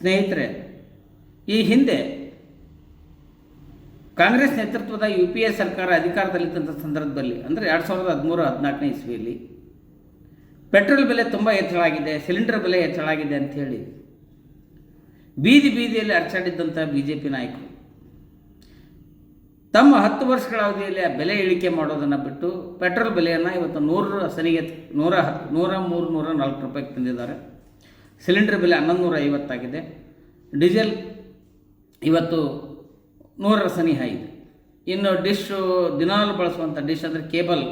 ಸ್ನೇಹಿತರೆ, ಈ ಹಿಂದೆ ಕಾಂಗ್ರೆಸ್ ನೇತೃತ್ವದ ಯು ಪಿ ಎ ಸರ್ಕಾರ ಅಧಿಕಾರದಲ್ಲಿದ್ದಂಥ ಸಂದರ್ಭದಲ್ಲಿ, ಅಂದರೆ ಎರಡು ಸಾವಿರದ ಹದಿಮೂರು ಹದಿನಾಲ್ಕನೇ ಇಸ್ವಿಯಲ್ಲಿ, ಪೆಟ್ರೋಲ್ ಬೆಲೆ ತುಂಬ ಹೆಚ್ಚಳಾಗಿದೆ, ಸಿಲಿಂಡರ್ ಬೆಲೆ ಹೆಚ್ಚಳಾಗಿದೆ ಅಂಥೇಳಿ ಬೀದಿ ಬೀದಿಯಲ್ಲಿ ಅರ್ಚಾಡಿದ್ದಂಥ ಬಿ ಜೆ ಪಿ ನಾಯಕರು, ತಮ್ಮ ಹತ್ತು ವರ್ಷಗಳ ಅವಧಿಯಲ್ಲಿ ಬೆಲೆ ಇಳಿಕೆ ಮಾಡೋದನ್ನು ಬಿಟ್ಟು ಪೆಟ್ರೋಲ್ ಬೆಲೆಯನ್ನು ಇವತ್ತು ನೂರ ಸನಿಗೆ ನೂರ ಹತ್ತು ನೂರ ಮೂರು, ನೂರ ನಾಲ್ಕು ರೂಪಾಯಿಗೆ ತಂದಿದ್ದಾರೆ. ಸಿಲಿಂಡರ್ ಬೆಲೆ ಹನ್ನೊಂದು ನೂರ ಐವತ್ತಾಗಿದೆ ಡೀಸೆಲ್ ಇವತ್ತು ನೂರರ ಸನಿಹ ಇದೆ. ಇನ್ನು ಡಿಶ್ಶು ದಿನಾಲು ಬಳಸುವಂಥ ಡಿಶ್ ಅಂದರೆ ಕೇಬಲ್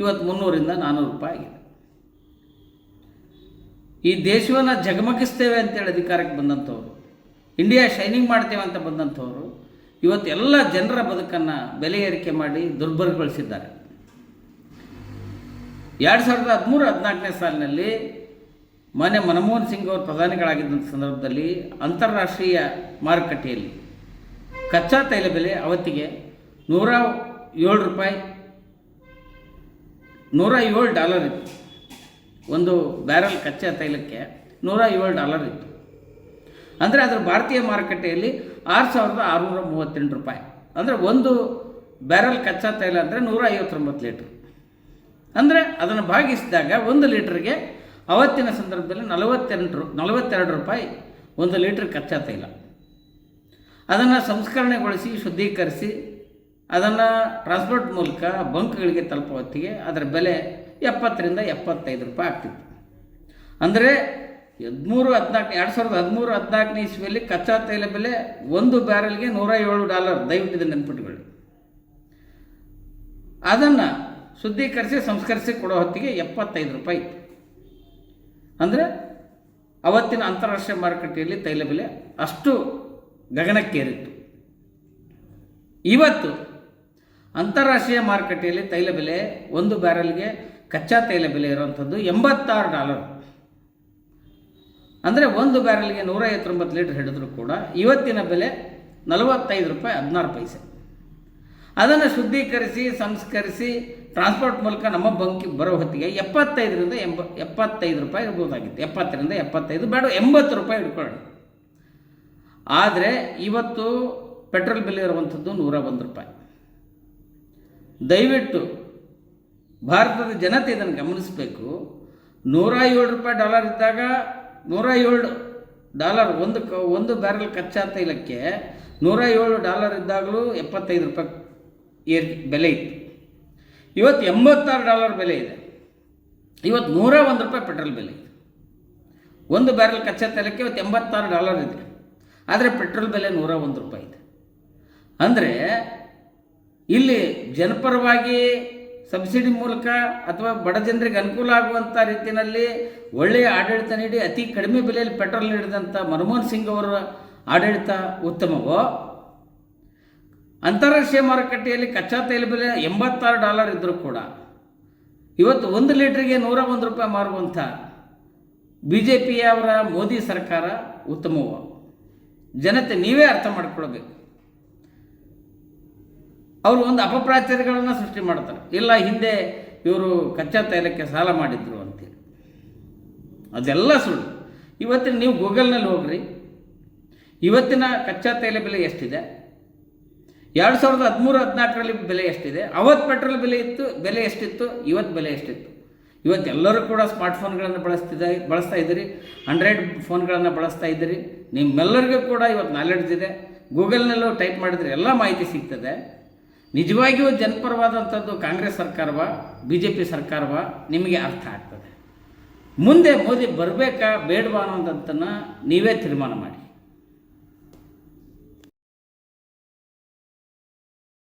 ಇವತ್ತು ಮುನ್ನೂರಿಂದ ನಾನ್ನೂರು ರೂಪಾಯಿ ಆಗಿದೆ. ಈ ದೇಶವನ್ನು ಜಗಮಗಿಸ್ತೇವೆ ಅಂತೇಳಿ ಅಧಿಕಾರಕ್ಕೆ ಬಂದಂಥವ್ರು, ಇಂಡಿಯಾ ಶೈನಿಂಗ್ ಮಾಡ್ತೇವೆ ಅಂತ ಬಂದಂಥವ್ರು, ಇವತ್ತು ಎಲ್ಲ ಜನರ ಬದುಕನ್ನು ಬೆಲೆ ಏರಿಕೆ ಮಾಡಿ ದುರ್ಬಲಗೊಳಿಸಿದ್ದಾರೆ. ಎರಡು ಸಾವಿರದ ಹದಿಮೂರು ಹದಿನಾಲ್ಕನೇ ಸಾಲಿನಲ್ಲಿ ಮೊನ್ನೆ ಮನಮೋಹನ್ ಸಿಂಗ್ ಅವರು ಪ್ರಧಾನಿಗಳಾಗಿದ್ದಂಥ ಸಂದರ್ಭದಲ್ಲಿ ಅಂತಾರಾಷ್ಟ್ರೀಯ ಮಾರುಕಟ್ಟೆಯಲ್ಲಿ ಕಚ್ಚಾ ತೈಲ ಬೆಲೆ ಅವತ್ತಿಗೆ ನೂರ ಏಳು ರೂಪಾಯಿ, ನೂರ ಏಳು ಡಾಲರ್ ಇತ್ತು. ಒಂದು ಬ್ಯಾರಲ್ ಕಚ್ಚಾ ತೈಲಕ್ಕೆ ನೂರ ಏಳು ಡಾಲರ್ ಇತ್ತು. ಅಂದರೆ ಅದರ ಭಾರತೀಯ ಮಾರುಕಟ್ಟೆಯಲ್ಲಿ ಆರು ಸಾವಿರದ ಆರುನೂರ ಮೂವತ್ತೆಂಟು ರೂಪಾಯಿ. ಅಂದರೆ ಒಂದು ಬ್ಯಾರಲ್ ಕಚ್ಚಾ ತೈಲ ಅಂದರೆ ನೂರ ಐವತ್ತೊಂಬತ್ತು ಲೀಟ್ರ್. ಅಂದರೆ ಅದನ್ನು ಭಾಗಿಸಿದಾಗ ಒಂದು ಲೀಟ್ರಿಗೆ ಅವತ್ತಿನ ಸಂದರ್ಭದಲ್ಲಿ ನಲವತ್ತೆಂಟು, ನಲವತ್ತೆರಡು ರೂಪಾಯಿ ಒಂದು ಲೀಟ್ರ್ ಕಚ್ಚಾ ತೈಲ ಅದನ್ನು ಸಂಸ್ಕರಣೆಗೊಳಿಸಿ, ಶುದ್ಧೀಕರಿಸಿ, ಅದನ್ನು ಟ್ರಾನ್ಸ್ಪೋರ್ಟ್ ಮೂಲಕ ಬಂಕ್ಗಳಿಗೆ ತಲುಪೋ ಹೊತ್ತಿಗೆ ಅದರ ಬೆಲೆ ಎಪ್ಪತ್ತರಿಂದ ಎಪ್ಪತ್ತೈದು ರೂಪಾಯಿ ಆಗ್ತಿತ್ತು. ಅಂದರೆ ಹದಿಮೂರು, ಹದಿನಾಲ್ಕು, ಎರಡು ಸಾವಿರದ ಹದಿಮೂರು, ಹದಿನಾಲ್ಕನೇ ಇಸ್ವಿಯಲ್ಲಿ ಕಚ್ಚಾ ತೈಲ ಬೆಲೆ ಒಂದು ಬ್ಯಾರಲ್ಗೆ ನೂರ ಏಳು ಡಾಲರ್, ದಯವಿಟ್ಟು ನೆನ್ಪಿಟ್ಕೊಳ್ಳಿ. ಅದನ್ನು ಶುದ್ಧೀಕರಿಸಿ, ಸಂಸ್ಕರಿಸಿ ಕೊಡೋ ಹೊತ್ತಿಗೆ ಎಪ್ಪತ್ತೈದು ರೂಪಾಯಿ ಇತ್ತು. ಅಂದರೆ ಅವತ್ತಿನ ಅಂತಾರಾಷ್ಟ್ರೀಯ ಮಾರುಕಟ್ಟೆಯಲ್ಲಿ ತೈಲ ಬೆಲೆ ಅಷ್ಟು ಗಗನಕ್ಕೇರಿತ್ತು. ಇವತ್ತು ಅಂತಾರಾಷ್ಟ್ರೀಯ ಮಾರುಕಟ್ಟೆಯಲ್ಲಿ ತೈಲ ಬೆಲೆ ಒಂದು ಬ್ಯಾರಲ್ಗೆ ಕಚ್ಚಾ ತೈಲ ಬೆಲೆ ಇರುವಂಥದ್ದು ಎಂಬತ್ತಾರು ಡಾಲರ್. ಅಂದರೆ ಒಂದು ಬ್ಯಾರಲ್ಗೆ ನೂರ ಐವತ್ತೊಂಬತ್ತು ಲೀಟರ್ ಹಿಡಿದ್ರು ಕೂಡ ಇವತ್ತಿನ ಬೆಲೆ ನಲವತ್ತೈದು ರೂಪಾಯಿ ಹದಿನಾರು ಪೈಸೆ. ಅದನ್ನು ಶುದ್ಧೀಕರಿಸಿ ಸಂಸ್ಕರಿಸಿ ಟ್ರಾನ್ಸ್ಪೋರ್ಟ್ ಮೂಲಕ ನಮ್ಮ ಬಂಕಿ ಬರೋ ಹೊತ್ತಿಗೆ ಎಪ್ಪತ್ತೈದರಿಂದ ಎಂಬ, ಎಪ್ಪತ್ತೈದು ರೂಪಾಯಿ ಇರ್ಬೋದಾಗಿತ್ತು. ಎಪ್ಪತ್ತರಿಂದ ಎಪ್ಪತ್ತೈದು, ಬೇಡ, ಎಂಬತ್ತು ರೂಪಾಯಿ ಇಟ್ಕೊಳ್ಳಿ ಆದರೆ ಇವತ್ತು ಪೆಟ್ರೋಲ್ ಬೆಲೆ ಇರುವಂಥದ್ದು ನೂರ ಒಂದು ರೂಪಾಯಿ. ದಯವಿಟ್ಟು ಭಾರತದ ಜನತೆ ಇದನ್ನು ಗಮನಿಸಬೇಕು. ನೂರ ಏಳು ರೂಪಾಯಿ ಡಾಲರ್ ಇದ್ದಾಗ ನೂರ ಏಳು ಡಾಲರ್ ಒಂದು ಕ, ಒಂದು ಬ್ಯಾರಲ್ ಕಚ್ಚಾ ತೈಲಕ್ಕೆ ನೂರ ಏಳು ಡಾಲರ್ ಇದ್ದಾಗಲೂ ಎಪ್ಪತ್ತೈದು ರೂಪಾಯಿ ಏರ್ ಬೆಲೆ ಇತ್ತು. ಇವತ್ತು ಎಂಬತ್ತಾರು ಡಾಲರ್ ಬೆಲೆ ಇದೆ. ಇವತ್ತು ನೂರ ಒಂದು ರೂಪಾಯಿ ಪೆಟ್ರೋಲ್ ಬೆಲೆ ಇದೆ. ಒಂದು ಬ್ಯಾರಲ್ ಕಚ್ಚಾ ತೈಲಕ್ಕೆ ಇವತ್ತು ಎಂಬತ್ತಾರು ಡಾಲರ್ ಇದೆ. ಆದರೆ ಪೆಟ್ರೋಲ್ ಬೆಲೆ ನೂರ ಒಂದು ರೂಪಾಯಿ ಇದೆ. ಅಂದರೆ ಇಲ್ಲಿ ಜನಪರವಾಗಿ ಸಬ್ಸಿಡಿ ಮೂಲಕ ಅಥವಾ ಬಡ ಜನರಿಗೆ ಅನುಕೂಲ ಆಗುವಂಥ ರೀತಿಯಲ್ಲಿ ಒಳ್ಳೆಯ ಆಡಳಿತ ನೀಡಿ ಅತಿ ಕಡಿಮೆ ಬೆಲೆಯಲ್ಲಿ ಪೆಟ್ರೋಲ್ ನೀಡಿದಂಥ ಮನಮೋಹನ್ ಸಿಂಗ್ ಅವರ ಆಡಳಿತ ಉತ್ತಮವೋ? ಅಂತಾರಾಷ್ಟ್ರೀಯ ಮಾರುಕಟ್ಟೆಯಲ್ಲಿ ಕಚ್ಚಾ ತೈಲ ಬೆಲೆ ಎಂಬತ್ತಾರು ಡಾಲರ್ ಇದ್ದರೂ ಕೂಡ ಇವತ್ತು ಒಂದು ಲೀಟ್ರಿಗೆ ನೂರ ಒಂದು ರೂಪಾಯಿ ಮಾರುವಂಥ ಬಿ ಜೆ ಪಿಯವರ ಮೋದಿ ಸರ್ಕಾರ ಉತ್ತಮವ? ಜನತೆ ನೀವೇ ಅರ್ಥ ಮಾಡ್ಕೊಳ್ಬೇಕು. ಅವರು ಒಂದು ಅಪಪ್ರಾಚಾರಗಳನ್ನು ಸೃಷ್ಟಿ ಮಾಡ್ತಾರೆ. ಇಲ್ಲ, ಹಿಂದೆ ಇವರು ಕಚ್ಚಾ ತೈಲಕ್ಕೆ ಸಾಲ ಮಾಡಿದ್ರು ಅಂತೇಳಿ ಅದೆಲ್ಲ ಸುಳ್ಳು. ಇವತ್ತಿನ ನೀವು ಗೂಗಲ್ನಲ್ಲಿ ಹೋಗ್ರಿ. ಇವತ್ತಿನ ಕಚ್ಚಾ ತೈಲ ಬೆಲೆ ಎಷ್ಟಿದೆ? ಎರಡು ಸಾವಿರದ ಹದಿಮೂರು ಹದಿನಾಲ್ಕರಲ್ಲಿ ಬೆಲೆ ಎಷ್ಟಿದೆ? ಅವತ್ತು ಪೆಟ್ರೋಲ್ ಬೆಲೆ ಇತ್ತು, ಬೆಲೆ ಎಷ್ಟಿತ್ತು? ಇವತ್ತು ಬೆಲೆ ಎಷ್ಟಿತ್ತು? ಇವತ್ತು ಎಲ್ಲರೂ ಕೂಡ ಸ್ಮಾರ್ಟ್ಫೋನ್ಗಳನ್ನು ಬಳಸ್ತಿದ್ದ ಬಳಸ್ತಾ ಇದ್ದೀರಿ. ಆಂಡ್ರಾಯ್ಡ್ ಫೋನ್ಗಳನ್ನು ಬಳಸ್ತಾ ಇದ್ದೀರಿ. ನಿಮ್ಮೆಲ್ಲರಿಗೂ ಕೂಡ ಇವತ್ತು ನಾಲೆಡ್ಜ್ ಇದೆ. ಗೂಗಲ್ನಲ್ಲೂ ಟೈಪ್ ಮಾಡಿದರೆ ಎಲ್ಲ ಮಾಹಿತಿ ಸಿಗ್ತದೆ. ನಿಜವಾಗಿಯೂ ಜನಪರವಾದಂಥದ್ದು ಕಾಂಗ್ರೆಸ್ ಸರ್ಕಾರವ ಬಿ ಜೆ ಪಿ ಸರ್ಕಾರವ? ನಿಮಗೆ ಅರ್ಥ ಆಗ್ತದೆ. ಮುಂದೆ ಮೋದಿ ಬರಬೇಕಾ, ಬೇಡವಾ ಅನ್ನೋದಂತನ್ನು ನೀವೇ ತೀರ್ಮಾನ ಮಾಡಿ.